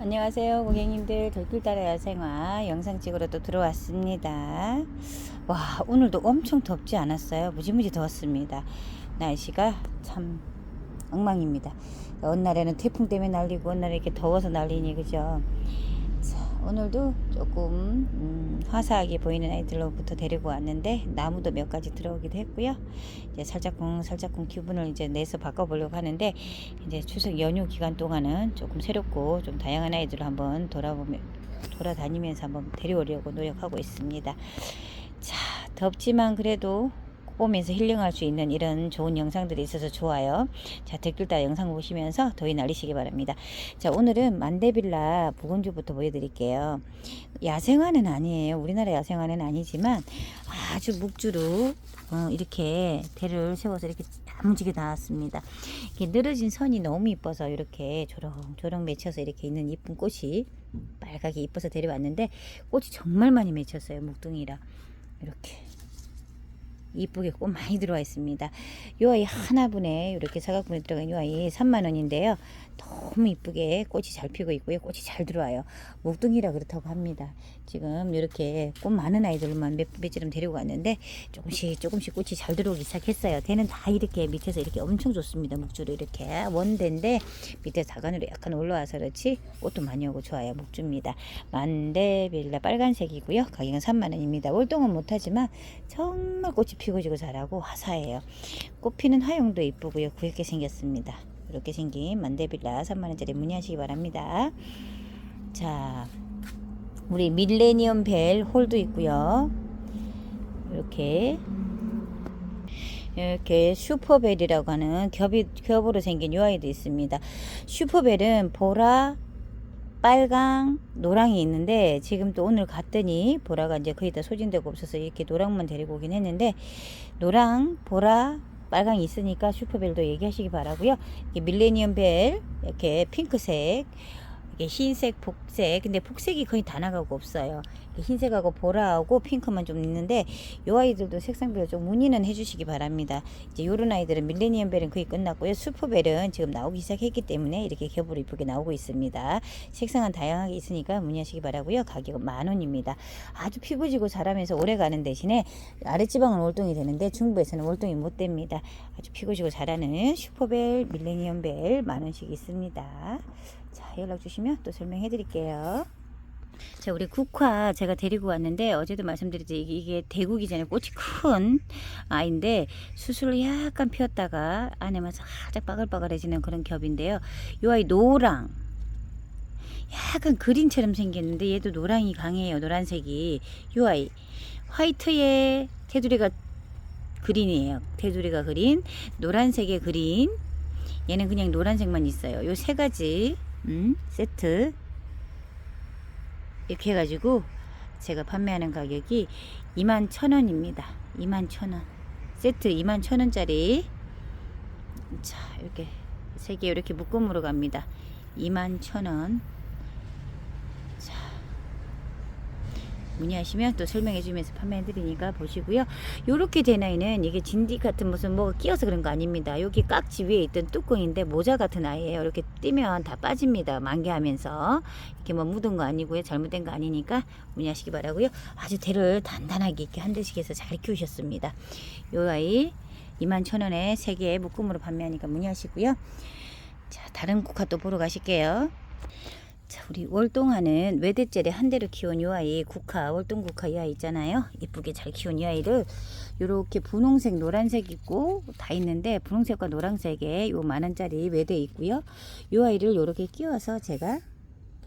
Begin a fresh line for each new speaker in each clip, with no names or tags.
안녕하세요 고객님들. 돌길 따라 야생화 영상 찍으러 또 들어왔습니다. 와 오늘도 엄청 덥지 않았어요? 무지무지 더웠습니다. 날씨가 참 엉망입니다. 어느 날에는 태풍 때문에 날리고 어느 날에 이렇게 더워서 날리니 그죠? 자, 오늘도 조금 음, 화사하게 보이는 아이들로부터 데리고 왔는데 나무도 몇 가지 들어오기도 했고요 이제 살짝쿵 살짝쿵 기분을 이제 내서 바꿔보려고 하는데 이제 추석 연휴 기간 동안은 조금 새롭고 좀 다양한 아이들을 한번 돌아보며 돌아다니면서 한번 데려오려고 노력하고 있습니다. 자, 덥지만 그래도 보면서 힐링할 수 있는 이런 좋은 영상들이 있어서 좋아요. 자, 댓글 다 영상 보시면서 더위 날리시기 바랍니다. 자, 오늘은 만데빌라 부건주부터 보여드릴게요. 야생화는 아니에요. 우리나라 야생화는 아니지만 아주 묵주로 어, 이렇게 대를 세워서 이렇게 야무지게 나왔습니다. 이게 늘어진 선이 너무 이뻐서 이렇게 조롱조롱 맺혀서 이렇게 있는 이쁜 꽃이 빨갛게 이뻐서 데려왔는데 꽃이 정말 많이 맺혔어요. 묵둥이라 이렇게 이쁘게 꽃 많이 들어와 있습니다. 요 아이 하나분에 이렇게 사각분에 들어간 요 아이 3만 원인데요. 너무 이쁘게 꽃이 잘 피고 있고요. 꽃이 잘 들어와요. 목둥이라 그렇다고 합니다. 지금 이렇게 꽃 많은 아이들만 몇 배쯤 데리고 왔는데 조금씩 조금씩 꽃이 잘 들어오기 시작했어요. 대는 다 이렇게 밑에서 이렇게 엄청 좋습니다. 목주로 이렇게 원대인데 밑에 자간으로 약간 올라와서 그렇지 꽃도 많이 오고 좋아요. 목주입니다. 만데빌라 빨간색이고요. 가격은 3만 원입니다. 월동은 못하지만 정말 꽃이 피고 지고 잘하고 화사해요. 꽃 피는 화용도 이쁘고요. 구엽게 생겼습니다. 이렇게 생긴 만데빌라 3만원짜리 문의하시기 바랍니다. 자, 우리 밀레니엄 벨 홀도 있고요. 이렇게 이렇게 슈퍼벨이라고 하는 겹이, 겹으로 생긴 요 아이도 있습니다. 슈퍼벨은 보라, 빨강, 노랑이 있는데 지금 또 오늘 갔더니 보라가 이제 거의 다 소진되고 없어서 이렇게 노랑만 데리고 오긴 했는데 노랑, 보라, 빨강이 있으니까 슈퍼벨도 얘기하시기 바라고요. 밀레니엄 벨 이렇게 핑크색 흰색, 복색. 근데 복색이 거의 다 나가고 없어요. 흰색하고 보라하고 핑크만 좀 있는데 요 아이들도 색상별로 좀 문의는 해주시기 바랍니다. 이제 요런 아이들은 밀레니엄 벨은 거의 끝났고요. 슈퍼벨은 지금 나오기 시작했기 때문에 이렇게 겹으로 이쁘게 나오고 있습니다. 색상은 다양하게 있으니까 문의하시기 바라고요. 가격은 만 원입니다. 아주 피부지고 자라면서 오래 가는 대신에 아랫지방은 월동이 되는데 중부에서는 월동이 못 됩니다. 아주 피고지고 자라는 슈퍼벨, 밀레니엄 벨 만 원씩 있습니다. 자, 연락 주시면 또 설명해 드릴게요. 자, 우리 국화 제가 데리고 왔는데 어제도 말씀드렸지 이게, 대국이잖아요. 꽃이 큰 아이인데 수술을 약간 피웠다가 안에만 살짝 바글바글해지는 그런 겹인데요. 이 아이 노랑 약간 그린처럼 생겼는데 얘도 노랑이 강해요. 노란색이 이 아이 화이트에 테두리가 그린이에요. 테두리가 그린 노란색의 그린 얘는 그냥 노란색만 있어요. 요 세 가지 음, 세트. 이렇게 해가지고 제가 판매하는 가격이 2만 천원입니다. 2만 천원. 세트 2만 천원짜리. 자 이렇게 세 개 이렇게 묶음으로 갑니다. 2만 천원 자 문의하시면 또 설명해 주면서 판매해 드리니까 보시고요. 요렇게 된 아이는 이게 진디 같은 무슨 뭐가 끼어서 그런 거 아닙니다. 여기 깍지 위에 있던 뚜껑인데 모자 같은 아이예요. 이렇게 띄면 다 빠집니다. 만개하면서 이렇게 뭐 묻은 거 아니고요. 잘못된 거 아니니까 문의하시기 바라고요. 아주 대를 단단하게 이렇게 한 대씩 해서 잘 키우셨습니다. 요 아이 2만 천 원에 세개 묶음으로 판매하니까 문의하시고요. 자, 다른 국화 또 보러 가실게요. 자, 우리 월동하는 외대째를 한 대로 키운 요 아이 국화 월동 국화 이 아이 있잖아요. 이쁘게 잘 키운 이 아이를 요렇게 분홍색, 노란색 있고 다 있는데 분홍색과 노란색에 요 만 원짜리 외대 있고요. 요 아이를 요렇게 끼워서 제가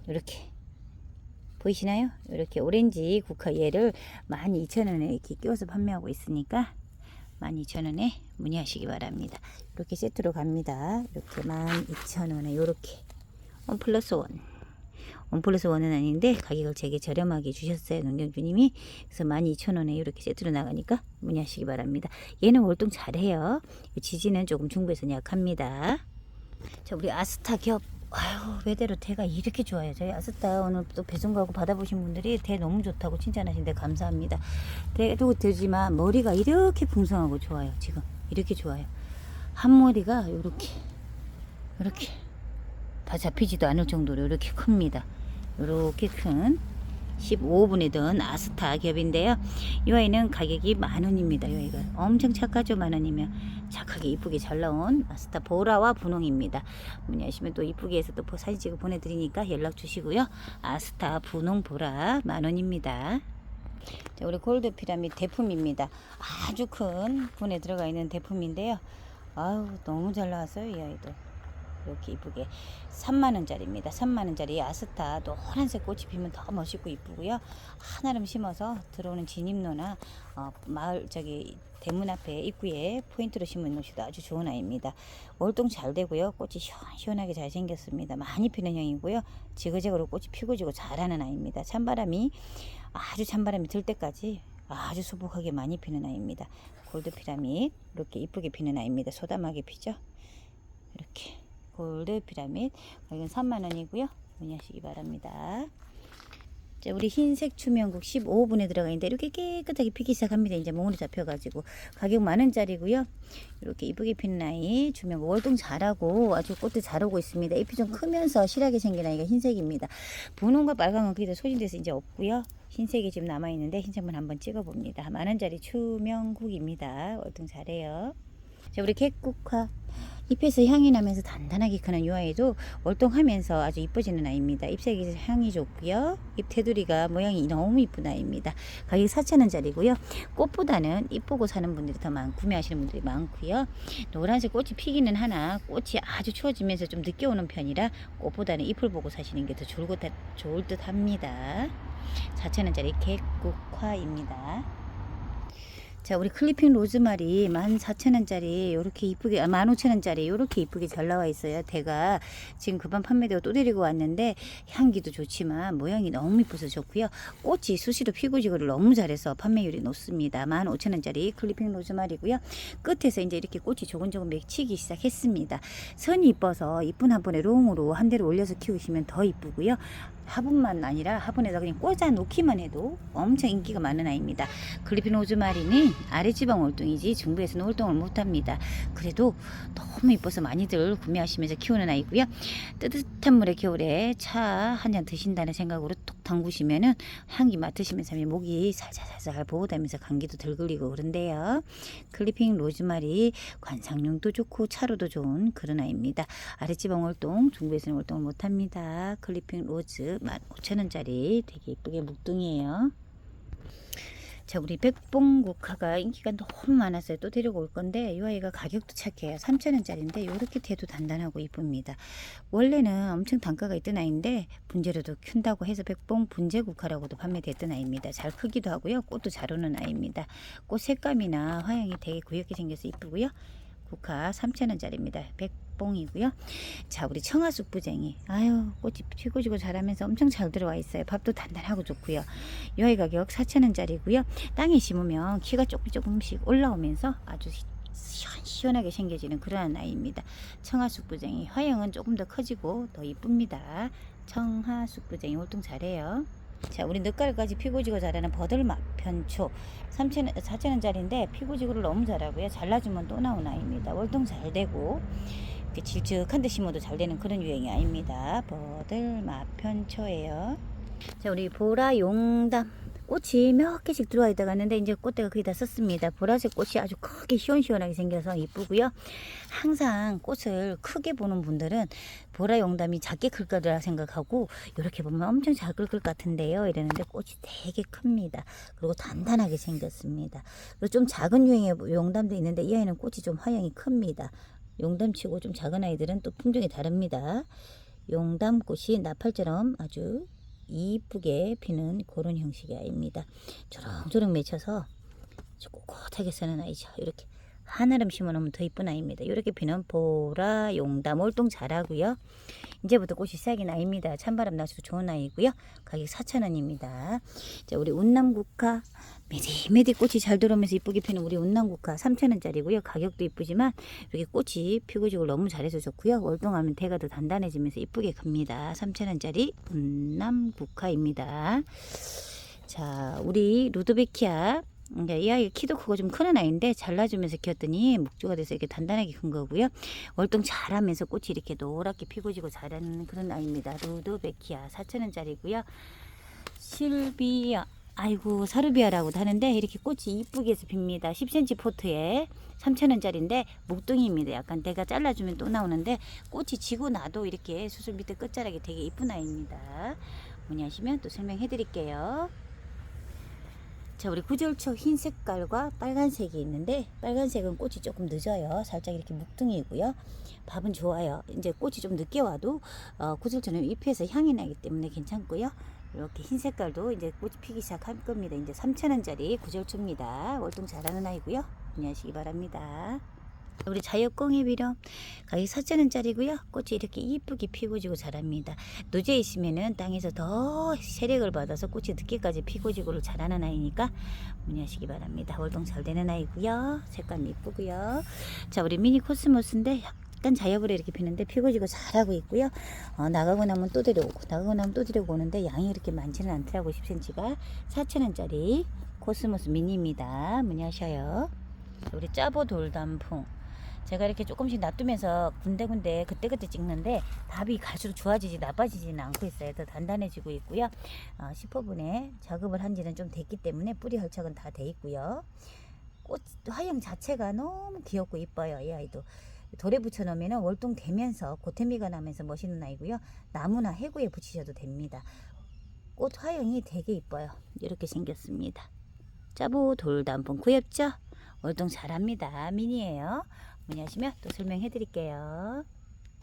요렇게 보이시나요? 이렇게 오렌지 국화 얘를 12,000원에 이렇게 끼워서 판매하고 있으니까 12,000원에 문의하시기 바랍니다. 이렇게 세트로 갑니다. 이렇게 12,000원에 요렇게 원 플러스 원. 원 플러스 원은 아닌데 가격을 되게 저렴하게 주셨어요 농경주님이. 그래서 12,000원에 이렇게 세트로 나가니까 문의하시기 바랍니다. 얘는 월동 잘해요. 지지는 조금 중부에서 약합니다. 자 우리 아스타 겹 아유 외대로 대가 이렇게 좋아요. 저희 아스타 오늘 또 배송 가고 받아보신 분들이 대 너무 좋다고 칭찬하신데 감사합니다. 대도 되지만 머리가 이렇게 풍성하고 좋아요 지금. 이렇게 좋아요. 한 머리가 이렇게 이렇게 다 잡히지도 않을 정도로 이렇게 큽니다. 이렇게 큰 15분에 든 아스타 겹인데요. 이 아이는 가격이 만 원입니다. 이 아이가 엄청 착하죠 만 원이면 착하게 이쁘게 잘 나온 아스타 보라와 분홍입니다. 문의하시면 또 이쁘게 해서 또 사진 찍어 보내드리니까 연락 주시고요. 아스타 분홍 보라 만 원입니다. 자, 우리 골드 피라미드 대품입니다. 아주 큰 분에 들어가 있는 대품인데요. 아유 너무 잘 나왔어요 이 아이도. 이렇게 이쁘게 3만원짜리입니다. 3만원짜리 아스타 노란색 꽃이 피면 더 멋있고 이쁘고요. 한아름 심어서 들어오는 진입로나 어, 마을 저기 대문 앞에 입구에 포인트로 심은 놓으셔도 아주 좋은 아이입니다. 월동 잘 되고요. 꽃이 시원시원하게 잘 생겼습니다. 많이 피는 형이고요. 지그재그로 꽃이 피고 지고 잘하는 아이입니다. 찬바람이 아주 찬바람이 들 때까지 아주 수북하게 많이 피는 아이입니다. 골드 피라밋 이렇게 이쁘게 피는 아이입니다. 소담하게 피죠. 이렇게 골드 피라밋 이건 3만 원이고요. 문의하시기 바랍니다. 자, 우리 흰색 투명국 15분에 들어가 있는데 이렇게 깨끗하게 피기 시작합니다. 이제 몽으로 잡혀가지고 가격 만 원짜리고요. 이렇게 이쁘게 피는 아이 주면 월동 잘하고 아주 꽃도 잘 오고 있습니다. 잎이 좀 크면서 실하게 생긴 아이가 흰색입니다. 분홍과 빨강은 다 소진돼서 이제 없고요. 흰색이 지금 남아 있는데 흰색만 한번 찍어봅니다. 만 원짜리 추명국입니다. 월동 잘해요. 자, 우리 객국화 잎에서 향이 나면서 단단하게 크는 이 아이도 월동하면서 아주 이뻐지는 아이입니다. 잎색이 향이 좋고요. 잎 테두리가 모양이 너무 이쁜 아이입니다. 가격 4,000원짜리고요. 꽃보다는 이쁘고 사는 분들이 더 많고 구매하시는 분들이 많고요. 노란색 꽃이 피기는 하나 꽃이 아주 추워지면서 좀 늦게 오는 편이라 꽃보다는 잎을 보고 사시는 게 더 좋을, 듯 합니다. 4,000원짜리 객국화입니다. 자, 우리 클리핑 로즈마리 14,000원짜리 요렇게 이쁘게 아, 15,000원짜리 요렇게 이쁘게 잘 나와 있어요. 대가 지금 그반 판매되고 또 데리고 왔는데 향기도 좋지만 모양이 너무 이뻐서 좋고요. 꽃이 수시로 피고 지고를 너무 잘해서 판매율이 높습니다. 15,000원짜리 클리핑 로즈마리고요. 끝에서 이제 이렇게 꽃이 조금조금 맺히기 시작했습니다. 선이 이뻐서 이쁜 화분에 롱으로 한 대를 올려서 키우시면 더 이쁘고요. 화분만 아니라 화분에다 그냥 꽂아 놓기만 해도 엄청 인기가 많은 아이입니다. 클리핀 오즈마리는 아래지방 월동이지 중부에서는 월동을 못합니다. 그래도 너무 이뻐서 많이들 구매하시면서 키우는 아이고요. 뜨뜻한 물에 겨울에 차 한 잔 드신다는 생각으로 톡 담그시면은 향기 맡으시면서 목이 살살살살 보호다면서 감기도 덜 걸리고 그런데요. 클리핑 로즈마리 관상용도 좋고 차로도 좋은 그런 아이입니다. 아랫지방 월동 중부에서는 월동을 못합니다. 클리핑 로즈 15,000원짜리 되게 예쁘게 묵둥이에요. 자, 우리 백봉 국화가 인기가 너무 많았어요. 또 데리고 올 건데 이 아이가 가격도 착해요. 3,000원짜리인데 이렇게 대도 단단하고 이쁩니다. 원래는 엄청 단가가 있던 아이인데 분재료도 큰다고 해서 백봉 분재 국화라고도 판매됐던 아이입니다. 잘 크기도 하고요. 꽃도 잘 오는 아이입니다. 꽃 색감이나 화양이 되게 구엽게 생겨서 이쁘고요. 국화 3,000원짜리입니다. 백봉이고요. 자, 우리 청아숙 부쟁이. 아유, 꽃이 피고 지고 자라면서 엄청 잘 들어와 있어요. 밥도 단단하고 좋고요. 이 아이 가격 4,000원짜리고요. 땅에 심으면 키가 조금 조금씩 올라오면서 아주 시원시원하게 생겨지는 그러한 아이입니다. 청아숙부쟁이. 화형은 조금 더 커지고 더 이쁩니다. 청하숙부쟁이 활동 잘해요. 자, 우리 늦가을까지 피고지고 자라는 버들맛 편초 3,000원, 4,000원짜리인데 피고지고를 너무 잘하고요. 잘라주면 또 나온 아이입니다. 월동 잘 되고 이렇게 질쭉한 데 심어도 잘 되는 그런 유행이 아닙니다. 버들맛 편초예요. 자, 우리 보라 용담 꽃이 몇 개씩 들어와 있다 갔는데 이제 꽃대가 거의 다 썼습니다. 보라색 꽃이 아주 크게 시원시원하게 생겨서 이쁘고요. 항상 꽃을 크게 보는 분들은 보라 용담이 작게 클 거라 생각하고 이렇게 보면 엄청 작을 것 같은데요. 이러는데 꽃이 되게 큽니다. 그리고 단단하게 생겼습니다. 그리고 좀 작은 유행의 용담도 있는데 이 아이는 꽃이 좀 화양이 큽니다. 용담치고 좀 작은 아이들은 또 품종이 다릅니다. 용담꽃이 나팔처럼 아주 이쁘게 피는 그런 형식의 아이입니다. 조롱조롱 맺혀서 꼿꼿하게 쓰는 아이죠. 이렇게 한아름 심어놓으면 더 이쁜 아이입니다. 이렇게 피는 보라, 용담, 월동 잘하고요. 이제부터 꽃이 시작이 나입니다. 찬바람 나서도 좋은 아이고요. 가격 4,000원입니다. 자, 우리 운남국화 메디메디 꽃이 잘 들어오면서 이쁘게 피는 우리 운남국화 3,000원짜리고요. 가격도 이쁘지만 이렇게 꽃이 피고 지고 너무 잘해서 좋고요. 월동하면 대가 더 단단해지면서 이쁘게 큽니다. 3,000원짜리 운남국화입니다. 자, 우리 루드베키아 이제 이 아이 키도 크고 좀 크는 아이인데 잘라주면서 키웠더니 묵주가 돼서 이렇게 단단하게 큰 거고요. 월동 잘하면서 꽃이 이렇게 노랗게 피고 지고 자라는 그런 아이입니다. 루드베키아 4천원짜리고요. 실비아 아이고 사르비아라고도 하는데 이렇게 꽃이 이쁘게 해서 핍니다. 10cm 포트에 3,000원짜리인데 묵둥이입니다. 약간 내가 잘라주면 또 나오는데 꽃이 지고 나도 이렇게 수술 밑에 끝자락이 되게 이쁜 아이입니다. 문의하시면 또 설명해 드릴게요. 자, 우리 구절초 흰 색깔과 빨간색이 있는데 빨간색은 꽃이 조금 늦어요. 살짝 이렇게 묵둥이고요. 밥은 좋아요. 이제 꽃이 좀 늦게 와도 어, 구절초는 잎에서 향이 나기 때문에 괜찮고요. 이렇게 흰 색깔도 이제 꽃이 피기 시작할 겁니다. 이제 3,000원짜리 구절초입니다. 월동 잘하는 아이고요. 문의하시기 바랍니다. 우리 자엽꽁이비럼 가격 4,000원짜리고요. 꽃이 이렇게 이쁘게 피고 지고 자랍니다. 노지에 있으면은 땅에서 더 세력을 받아서 꽃이 늦게까지 피고 지고를 잘하는 아이니까 문의하시기 바랍니다. 월동 잘 되는 아이고요. 색감 이쁘고요. 자, 우리 미니 코스모스인데 약간 자엽으로 이렇게 피는데 피고 지고 잘하고 있고요. 어, 나가고 나면 또 데려오고 나가고 나면 또 데려오는데 양이 그렇게 많지는 않더라고 10cm가 4,000원짜리 코스모스 미니입니다. 문의하셔요. 우리 짜보 돌단풍 제가 이렇게 조금씩 놔두면서 군데군데 그때그때 찍는데 밥이 갈수록 좋아지지 나빠지지는 않고 있어요. 더 단단해지고 있고요. 어, 10호분에 작업을 한 지는 좀 됐기 때문에 뿌리 헐착은 다 돼 있고요. 꽃 화형 자체가 너무 귀엽고 이뻐요. 이 아이도. 돌에 붙여 놓으면 월동 되면서 고태미가 나면서 멋있는 아이고요. 나무나 해구에 붙이셔도 됩니다. 꽃 화형이 되게 이뻐요. 이렇게 생겼습니다. 짜보 돌단풍 구엽죠? 월동 잘합니다. 미니예요. 문의하시면 또 설명해 드릴게요.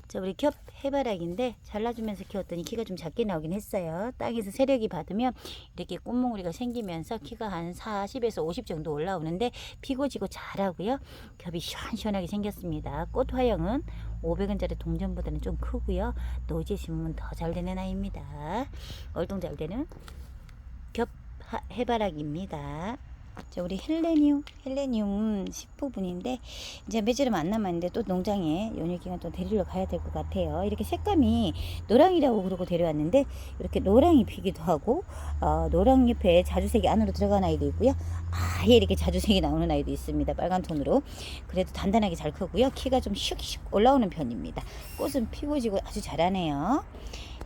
자, 우리 겹 해바라기인데 잘라주면서 키웠더니 키가 좀 작게 나오긴 했어요. 땅에서 세력이 받으면 이렇게 꽃몽우리가 생기면서 키가 한 40에서 50 정도 올라오는데 피고 지고 잘하고요. 겹이 시원시원하게 생겼습니다. 꽃 화형은 500원짜리 동전보다는 좀 크고요. 노지에 심으면 더 잘 되는 아이입니다. 얼동 잘 되는 겹 하- 해바라기입니다. 자, 우리 헬레니움, 헬레니움 10호분인데 이제 며칠은 안 남았는데 또 농장에 연휴 기간 또 데리러 가야 될 것 같아요. 이렇게 색감이 노랑이라고 그러고 데려왔는데 이렇게 노랑이 피기도 하고 어, 노랑 옆에 자주색이 안으로 들어간 아이도 있고요. 아예 이렇게 자주색이 나오는 아이도 있습니다. 빨간 톤으로. 그래도 단단하게 잘 크고요. 키가 좀 슉슉 올라오는 편입니다. 꽃은 피고 지고 아주 잘하네요.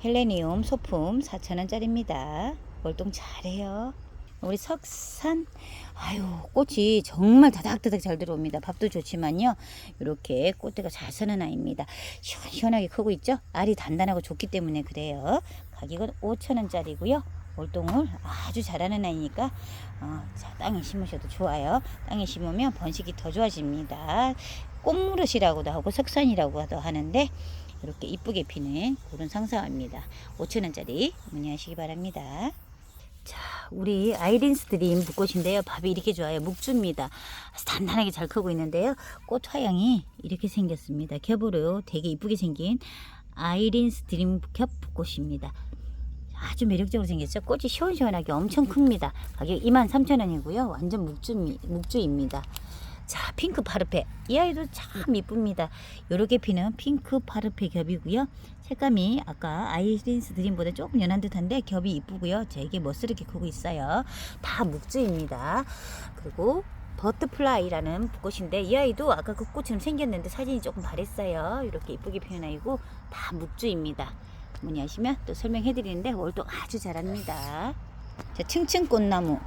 헬레니움 소품 4,000원짜리입니다. 월동 잘해요. 우리 석산. 아유 꽃이 정말 다닥다닥 잘 들어옵니다. 밥도 좋지만요. 이렇게 꽃대가 잘 서는 아이입니다. 시원시원하게 크고 있죠? 알이 단단하고 좋기 때문에 그래요. 가격은 5천원짜리고요. 월동을 아주 잘하는 아이니까 어, 자, 땅에 심으셔도 좋아요. 땅에 심으면 번식이 더 좋아집니다. 꽃무릇이라고도 하고 석산이라고도 하는데 이렇게 이쁘게 피는 그런 상사입니다. 5천원짜리 문의하시기 바랍니다 자, 우리 아이린스 드림 붓꽃인데요. 밥이 이렇게 좋아요. 묵주입니다. 단단하게 잘 크고 있는데요. 꽃 화형이 이렇게 생겼습니다. 겹으로 되게 이쁘게 생긴 아이린스 드림 겹 붓꽃입니다. 아주 매력적으로 생겼죠. 꽃이 시원시원하게 엄청 큽니다. 가격 23,000원이고요. 완전 묵주, 묵주입니다. 자, 핑크 파르페. 이 아이도 참 이쁩니다. 요렇게 피는 핑크 파르페 겹이고요. 색감이 아까 아이린스 드림보다 조금 연한 듯한데 겹이 이쁘고요. 되게 멋스럽게 크고 있어요. 다 묵주입니다. 그리고 버터플라이라는 붓꽃인데 이 아이도 아까 그 꽃처럼 생겼는데 사진이 조금 바랬어요. 이렇게 이쁘게 아이고 다 묵주입니다. 문의하시면 또 설명해 드리는데 월동 아주 잘합니다. 자, 층층 꽃나무.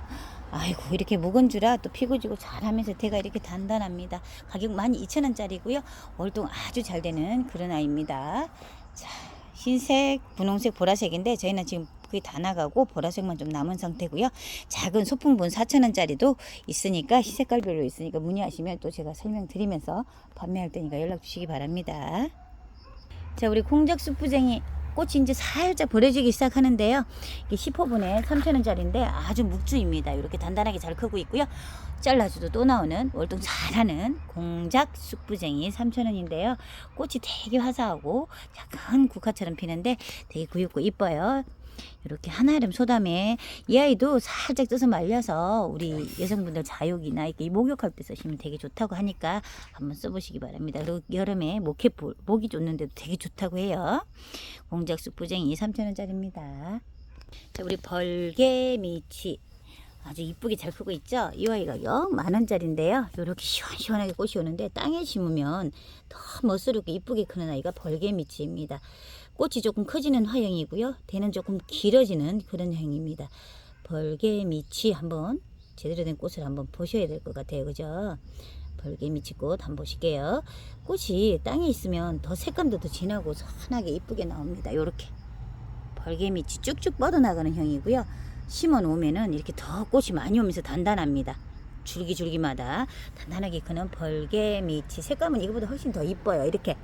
아이고 이렇게 묵은 줄아 또 피고 지고 잘하면서 대가 이렇게 단단합니다. 가격 12,000원짜리고요. 월동 아주 잘 되는 그런 아이입니다. 자, 흰색, 분홍색, 보라색인데 저희는 지금 거의 다 나가고 보라색만 좀 남은 상태고요. 작은 소품분 4,000원짜리도 있으니까 희색깔별로 있으니까 문의하시면 또 제가 설명드리면서 판매할 때니까 연락 주시기 바랍니다. 자, 우리 공작수부쟁이 꽃이 이제 살짝 버려지기 시작하는데요. 이게 10호분에 3,000원짜리인데 아주 묵주입니다. 이렇게 단단하게 잘 크고 있고요. 잘라줘도 또 나오는 월동 잘하는 공작 쑥부쟁이 3,000원인데요. 꽃이 되게 화사하고 약간 국화처럼 피는데 되게 구엽고 이뻐요. 이렇게 한아름 소담에 이 아이도 살짝 뜯어 말려서 우리 여성분들 자욕이나 이렇게 목욕할 때 쓰시면 되게 좋다고 하니까 한번 써보시기 바랍니다. 그리고 여름에 목회 목이 좋는데도 되게 좋다고 해요. 공작숙 부쟁이 3,000원짜리입니다. 자, 우리 벌개미치 아주 이쁘게 잘 크고 있죠? 이 아이가 영 만원짜리인데요. 이렇게 시원시원하게 꽃이 오는데 땅에 심으면 더 멋스럽게 이쁘게 크는 아이가 벌개미치입니다. 꽃이 조금 커지는 화형이고요. 대는 조금 길어지는 그런 형입니다. 벌개미치 한번 제대로 된 꽃을 한번 보셔야 될 것 같아요. 그죠? 벌개미치 꽃 한번 보실게요. 꽃이 땅에 있으면 더 색감도 더 진하고 선하게 이쁘게 나옵니다. 요렇게 벌개미치 쭉쭉 뻗어나가는 형이고요. 심어 놓으면은 이렇게 더 꽃이 많이 오면서 단단합니다. 줄기 줄기마다 단단하게 크는 벌개미치 색감은 이거보다 훨씬 더 이뻐요. 이렇게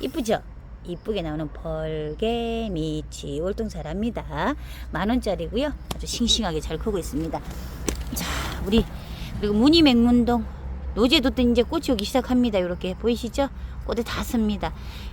이쁘죠? 이쁘게 나오는 벌개미치 월동 잘합니다. 만 원짜리고요. 아주 싱싱하게 잘 크고 있습니다. 자, 우리 그리고 무늬 맹문동 노제도 또 이제 꽃이 오기 시작합니다. 이렇게 보이시죠? 꽃을 다 씁니다.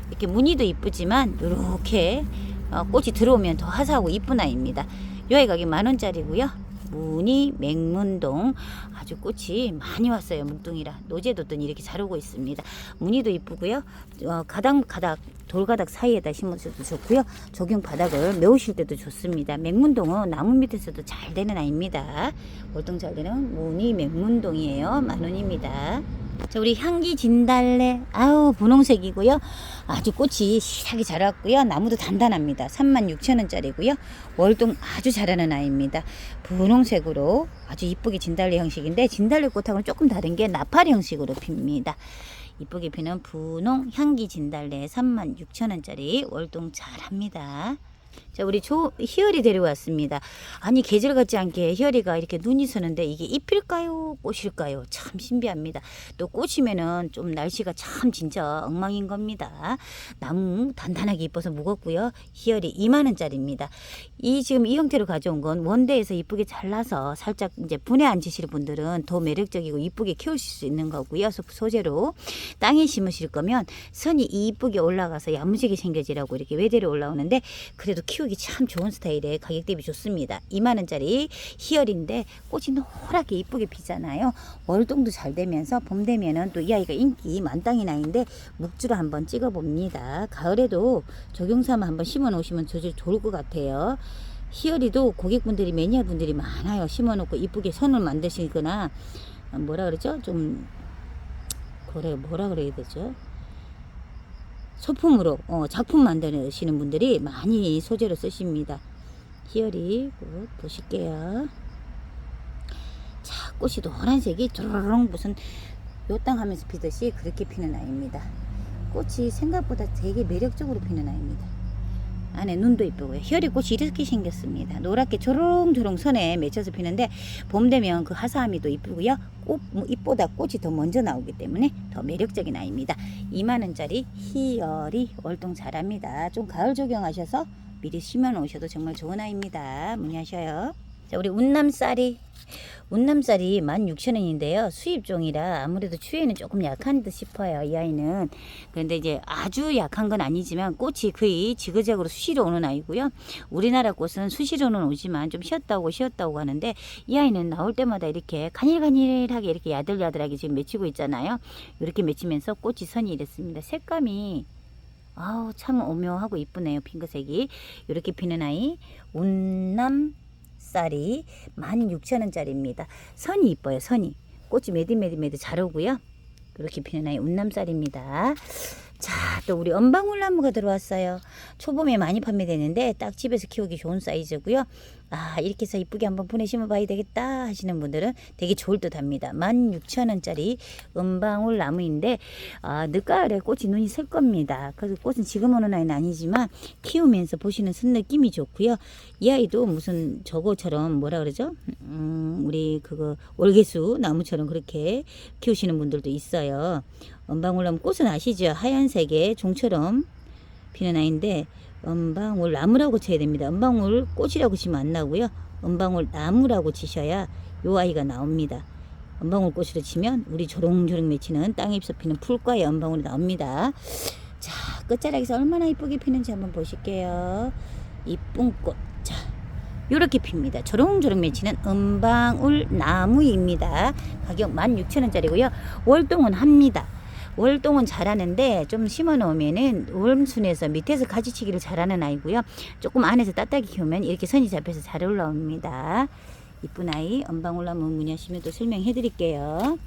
이렇게 무늬도 이쁘지만 이렇게 어, 꽃이 들어오면 더 화사하고 이쁜 아이입니다. 요 아이 가격 만 원짜리고요. 무늬 맹문동 아주 꽃이 많이 왔어요. 묵둥이라 노제도 또 이렇게 잘 오고 있습니다. 무늬도 이쁘고요. 어, 가닥 가닥 돌가닥 사이에다 심어줘도 좋고요. 조경 바닥을 메우실 때도 좋습니다. 맹문동은 나무 밑에서도 잘 되는 아이입니다. 월동 잘 되는 무늬 맹문동이에요. 만 원입니다. 자, 우리 향기 진달래. 아우, 분홍색이고요. 아주 꽃이 실하게 자랐고요. 나무도 단단합니다. 36,000원짜리고요. 월동 아주 잘하는 아이입니다. 분홍색으로 아주 이쁘게 진달래 형식인데 진달래 꽃하고는 조금 다른 게 나팔 형식으로 핍니다. 이쁘게 피는 분홍 향기 진달래 36,000원짜리 월동 잘합니다. 자, 우리 조, 희열이 데려왔습니다. 아니, 계절 같지 않게 희열이가 이렇게 눈이 서는데 이게 잎일까요? 꽃일까요? 참 신비합니다. 또 꽃이면은 좀 날씨가 참 진짜 엉망인 겁니다. 나무 단단하게 이뻐서 무겁고요. 희열이 2만원짜리입니다. 이 지금 이 형태로 가져온 건 원대에서 이쁘게 잘라서 살짝 이제 분해 앉으실 분들은 더 매력적이고 이쁘게 키우실 수 있는 거고요. 소- 소재로 땅에 심으실 거면 선이 이쁘게 올라가서 야무지게 생겨지라고 이렇게 외대로 올라오는데 그래도 키우기 참 좋은 스타일에 가격 대비 좋습니다. 2만 원짜리 희열인데 꽃이 노랗게 이쁘게 피잖아요. 월동도 잘 되면서 봄 되면은 또 이 아이가 인기 만땅인 아이인데 묵주로 한번 찍어 봅니다. 가을에도 조경삼아 한번 심어 놓으시면 저절 좋을 것 같아요. 희열이도 고객분들이 매니아분들이 많아요. 심어 놓고 이쁘게 선을 만드시거나 어, 뭐라 그러죠? 좀 그래 뭐라 그래야 되죠? 소품으로 어, 작품 만드시는 분들이 많이 소재로 쓰십니다. 희열이 꽃 보실게요. 자, 꽃이 노란색이 드르릉 무슨 요땅 하면서 피듯이 그렇게 피는 아이입니다. 꽃이 생각보다 되게 매력적으로 피는 아이입니다. 안에 눈도 이쁘고요. 희열이 꽃이 이렇게 생겼습니다. 노랗게 조롱조롱 선에 맺혀서 피는데 봄 되면 그 화사함이 또 이쁘고요. 꽃 뭐, 잎보다 꽃이 더 먼저 나오기 때문에 더 매력적인 아이입니다. 2만 원짜리 희열이 월동 잘합니다. 좀 가을 조경하셔서 미리 심어 놓으셔도 정말 좋은 아이입니다. 문의하셔요. 자, 우리 운남 쌀이 운남 쌀이 16,000원인데요. 수입종이라 아무래도 추위에는 조금 약한 듯 싶어요. 이 아이는. 그런데 이제 아주 약한 건 아니지만 꽃이 거의 지그재그로 수시로 오는 아이고요. 우리나라 꽃은 수시로는 오지만 좀 쉬었다 오고 쉬었다 오고 하는데 이 아이는 나올 때마다 이렇게 가닐가닐하게 이렇게 야들야들하게 지금 맺히고 있잖아요. 이렇게 맺히면서 꽃이 선이 이랬습니다. 색감이 아우 참 오묘하고 이쁘네요. 핑크색이. 이렇게 피는 아이 운남 쌀이 16,000원짜리입니다. 선이 이뻐요. 선이. 꽃이 매디매디매디 잘 오고요. 그렇게 피는 아이 운남쌀입니다. 자, 또 우리 언방울나무가 들어왔어요. 초봄에 많이 판매되는데 딱 집에서 키우기 좋은 사이즈고요. 아, 이렇게 해서 이쁘게 한번 보내 심어봐야 되겠다 하시는 분들은 되게 좋을 듯 합니다. 16,000원짜리 은방울 나무인데 아, 늦가을에 꽃이 눈이 설 겁니다. 그래서 꽃은 지금 오는 아이는 아니지만 키우면서 보시는 쓴 느낌이 좋고요. 이 아이도 무슨 저거처럼 뭐라 그러죠? 음, 우리 그거 월계수 나무처럼 그렇게 키우시는 분들도 있어요. 은방울 나무 꽃은 아시죠? 하얀색의 종처럼 피는 아이인데 은방울 나무라고 쳐야 됩니다. 은방울 꽃이라고 치면 안 나고요. 은방울 나무라고 치셔야 요 아이가 나옵니다. 은방울 꽃으로 치면 우리 조롱조롱 맺히는 땅에 잎서 피는 풀과의 은방울이 나옵니다. 자, 끝자락에서 얼마나 이쁘게 피는지 한번 보실게요. 이쁜 꽃. 자, 요렇게 핍니다. 조롱조롱 맺히는 은방울 나무입니다. 가격 16,000원짜리고요. 월동은 합니다. 월동은 잘하는데 좀 심어 놓으면은 월순에서 밑에서 가지치기를 잘하는 아이고요. 조금 안에서 따뜻하게 키우면 이렇게 선이 잡혀서 잘 올라옵니다. 이쁜 아이 언방울나무 문의하시면 또 설명해 드릴게요.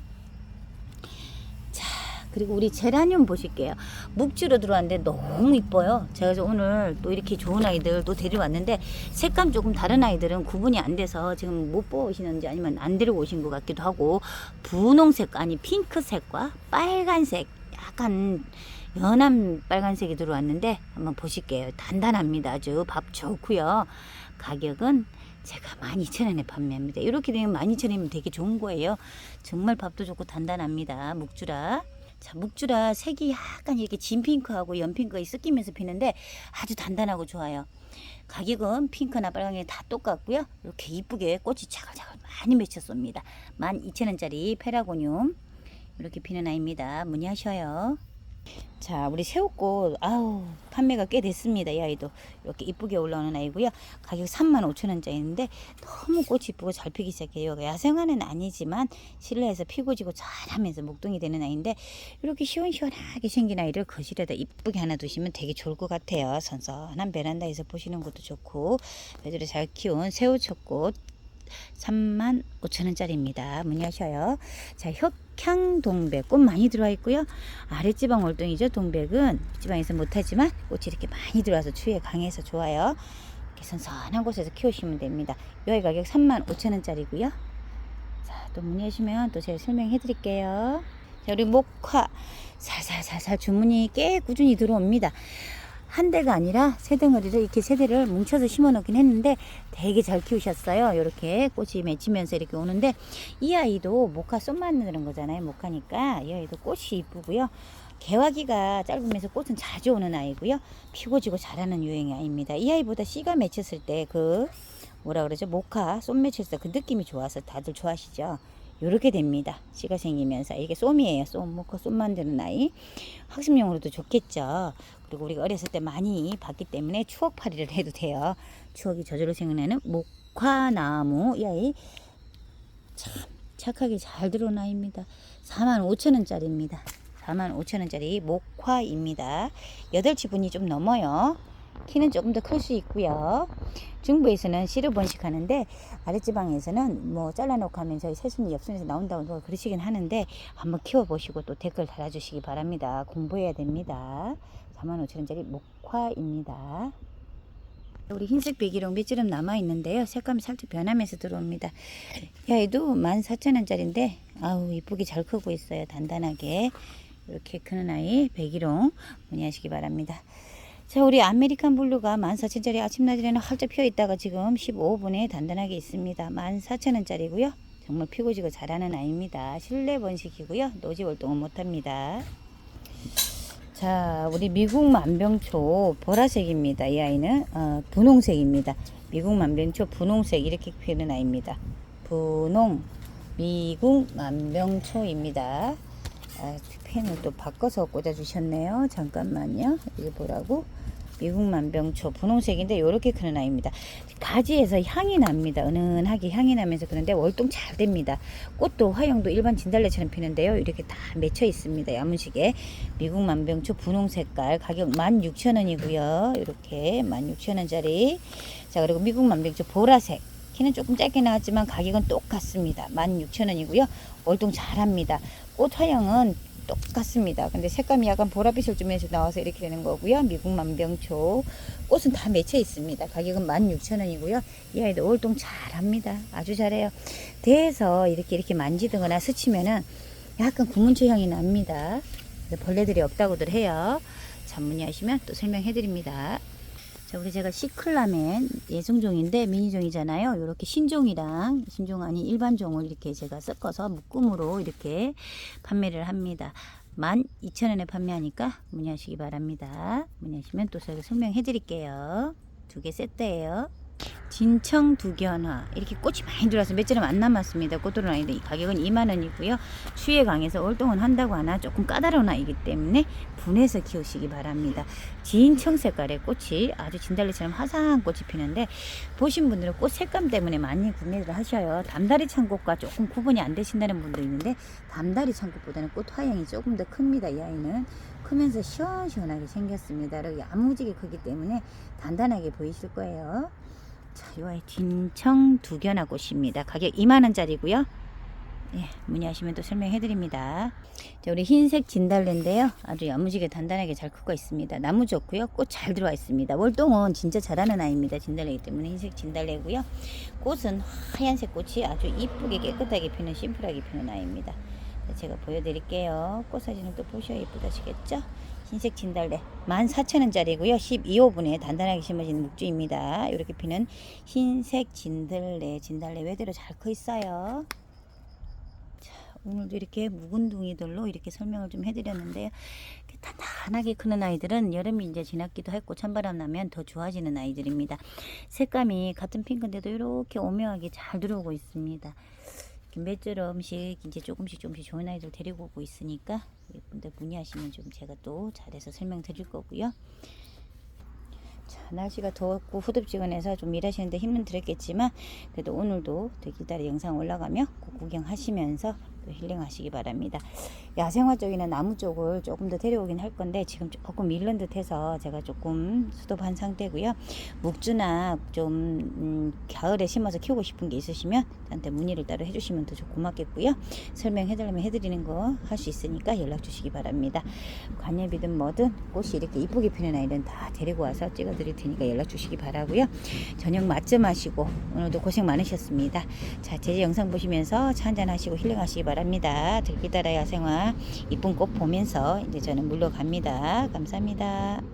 자, 그리고 우리 제라늄 보실게요. 묵주로 들어왔는데 너무 이뻐요. 제가 오늘 또 이렇게 좋은 아이들 또 데려왔는데 색감 조금 다른 아이들은 구분이 안 돼서 지금 못 보시는지 아니면 안 데리고 오신 것 같기도 하고 분홍색 아니 핑크색과 빨간색 약간 연한 빨간색이 들어왔는데 한번 보실게요. 단단합니다. 아주 밥 좋고요. 가격은 제가 12,000원에 판매합니다. 이렇게 되면 12,000원이면 되게 좋은 거예요. 정말 밥도 좋고 단단합니다. 묵주라. 자, 묵주라 색이 약간 이렇게 진핑크하고 연핑크가 섞이면서 피는데 아주 단단하고 좋아요. 가격은 핑크나 빨강이 다 똑같고요. 이렇게 이쁘게 꽃이 자글자글 많이 맺혔습니다. 12,000원짜리 페라고늄 이렇게 피는 아이입니다. 문의하셔요. 자, 우리 새우꽃, 아우, 판매가 꽤 됐습니다. 이 아이도. 이렇게 이쁘게 올라오는 아이고요. 가격 35,000원짜리인데 너무 꽃이 이쁘고 잘 피기 시작해요. 야생화는 아니지만 실내에서 피고 지고 잘하면서 목동이 되는 아이인데 이렇게 시원시원하게 생긴 아이를 거실에다 이쁘게 하나 두시면 되게 좋을 것 같아요. 선선한 베란다에서 보시는 것도 좋고 애들이 잘 키운 새우초꽃 3만 5천 원짜리입니다. 문의하셔요. 자, 혁향 동백 꽃 많이 들어와 있고요. 아랫지방 월동이죠. 동백은 지방에서 못하지만 꽃이 이렇게 많이 들어와서 추위에 강해서 좋아요. 이렇게 선선한 곳에서 키우시면 됩니다. 이 가격 3만 5천 원짜리고요. 자, 또 문의하시면 또 제가 설명해 드릴게요. 자, 우리 목화 살살살살 주문이 꽤 꾸준히 들어옵니다. 한 대가 아니라 세 덩어리를 이렇게 세 대를 뭉쳐서 심어 놓긴 했는데 되게 잘 키우셨어요. 이렇게 꽃이 맺히면서 이렇게 오는데 이 아이도 모카 쏙 만드는 거잖아요. 모카니까 이 아이도 꽃이 이쁘고요. 개화기가 짧으면서 꽃은 자주 오는 아이고요. 피고 지고 자라는 유행의 아이입니다. 이 아이보다 씨가 맺혔을 때 그 뭐라 그러죠? 모카 쏨 맺혔을 때 그 느낌이 좋아서 다들 좋아하시죠? 요렇게 됩니다. 씨가 생기면서 이게 쏨이에요. 쏨 모카 쏨 만드는 아이. 학습용으로도 좋겠죠. 그리고 우리가 어렸을 때 많이 봤기 때문에 추억팔이를 해도 돼요. 추억이 저절로 생각나는 목화나무 이 아이 참 착하게 잘 들어온 아이입니다. 45,000원짜리입니다. 45,000원짜리 목화입니다. 8지분이 좀 넘어요. 키는 조금 더 클 수 있고요. 중부에서는 씨를 번식하는데 아랫지방에서는 뭐 잘라놓고 하면 저희 새순이 옆순에서 나온다고 뭐 그러시긴 하는데 한번 키워보시고 또 댓글 달아주시기 바랍니다. 공부해야 됩니다. 45,000원짜리 목화입니다. 우리 흰색 배기록 밑지름 남아 있는데요. 색감이 살짝 변하면서 들어옵니다. 야이도 14,000원짜리인데 아우 이쁘게 잘 크고 있어요. 단단하게 이렇게 크는 아이 배기록 문의하시기 바랍니다. 자, 우리 아메리칸 블루가 14,000원짜리 아침 낮에는 활짝 피어 있다가 지금 15분에 단단하게 있습니다. 14,000원짜리고요. 정말 피고 지고 잘하는 아이입니다. 실내 번식이고요. 노지 월동은 못합니다. 자, 우리 미국 만병초 보라색입니다. 이 아이는 어, 분홍색입니다. 미국 만병초 분홍색 이렇게 피는 아이입니다. 분홍 미국 만병초입니다. 아, 펜을 또 바꿔서 꽂아주셨네요. 잠깐만요. 이거 보라고. 미국 만병초 분홍색인데 이렇게 크는 아이입니다. 가지에서 향이 납니다. 은은하게 향이 나면서 그런데 월동 잘 됩니다. 꽃도 화형도 일반 진달래처럼 피는데요. 이렇게 다 맺혀 있습니다. 야무지게 미국 만병초 분홍 색깔 가격 16,000원이고요. 이렇게 16,000원짜리. 자 그리고 미국 만병초 보라색 키는 조금 짧게 나왔지만 가격은 똑같습니다. 16,000원이고요. 월동 잘합니다. 꽃 화형은 똑같습니다. 근데 색감이 약간 보랏빛을 주면서 나와서 이렇게 되는 거고요. 미국 만병초 꽃은 다 맺혀 있습니다. 가격은 16,000원이고요. 이 아이도 월동 잘합니다. 아주 잘해요. 대에서 이렇게 이렇게 만지거나 스치면은 약간 구문초 향이 납니다. 벌레들이 없다고들 해요. 자 문의 하시면 또 설명해 드립니다. 자, 우리 제가 시클라멘 예성종인데 미니종이잖아요. 이렇게 신종이랑 신종 아닌 일반종을 이렇게 제가 섞어서 묶음으로 이렇게 판매를 합니다. 12,000원에 판매하니까 문의하시기 바랍니다. 문의하시면 또 제가 설명해 드릴게요. 두 개 세트예요. 진청 두견화 이렇게 꽃이 많이 들어와서 몇 자람 안 남았습니다. 꽃들은 아닌데 이 가격은 2만 원이고요. 추위에 강해서 월동은 한다고 하나 조금 까다로운 아이기 때문에 분해서 키우시기 바랍니다. 진청 색깔의 꽃이 아주 진달래처럼 화사한 꽃이 피는데 보신 분들은 꽃 색감 때문에 많이 구매를 하셔요. 담다리 창꽃과 조금 구분이 안 되신다는 분도 있는데 담다리 창꽃보다는 꽃 화형이 조금 더 큽니다. 이 아이는 크면서 시원시원하게 생겼습니다. 그리고 야무지게 크기 때문에 단단하게 보이실 거예요. 자, 요 아이 딘청 두견화 꽃입니다. 가격 2만원짜리고요. 예, 문의하시면 또 설명해 드립니다. 자, 우리 흰색 진달래인데요. 아주 야무지게 단단하게 잘 크고 있습니다. 나무 좋고요. 꽃 잘 들어와 있습니다. 월동은 진짜 잘하는 아이입니다. 진달래이기 때문에 흰색 진달래고요. 꽃은 하얀색 꽃이 아주 이쁘게 깨끗하게 피는 심플하게 피는 아이입니다. 자, 제가 보여드릴게요. 꽃 사진을 또 보셔야 예쁘다시겠죠? 흰색 진달래 14,000원짜리고요. 12호분에 단단하게 심어진 묵주입니다. 이렇게 피는 흰색 진달래, 진달래 외대로 잘 커 있어요. 오늘도 이렇게 묵은 둥이들로 이렇게 설명을 좀 해드렸는데요. 단단하게 크는 아이들은 여름이 이제 지났기도 했고 찬바람 나면 더 좋아지는 아이들입니다. 색감이 같은 핑크인데도 이렇게 오묘하게 잘 들어오고 있습니다. 몇절음씩 이제 조금씩 조금씩 좋은 아이들 데리고 오고 있으니까 예쁜데 문의하시면 좀 제가 또 잘해서 설명드릴 거고요. 자, 날씨가 더웠고 후덥지근해서 좀 일하시는데 힘은 들었겠지만 그래도 오늘도 되기달에 영상 올라가며 꼭 구경하시면서 또 힐링하시기 바랍니다. 야생화 쪽이나 나무 쪽을 조금 더 데려오긴 할 건데 지금 조금 밀른 듯해서 제가 조금 수도한 상태고요. 묵주나 좀 음, 가을에 심어서 키우고 싶은 게 있으시면 저한테 문의를 따로 해주시면 더 고맙겠고요. 설명해달라면 해드리는 거 할 수 있으니까 연락 주시기 바랍니다. 관예비든 뭐든 꽃이 이렇게 이쁘게 피는 아이들은 다 데리고 와서 찍어드릴 테니까 연락 주시기 바라고요. 저녁 맛점 하시고 오늘도 고생 많으셨습니다. 자, 제 영상 보시면서 차 한잔 하시고 힐링하시기 바랍니다. 들기따라 야생화 이쁜 꽃 보면서 이제 저는 물러갑니다. 감사합니다.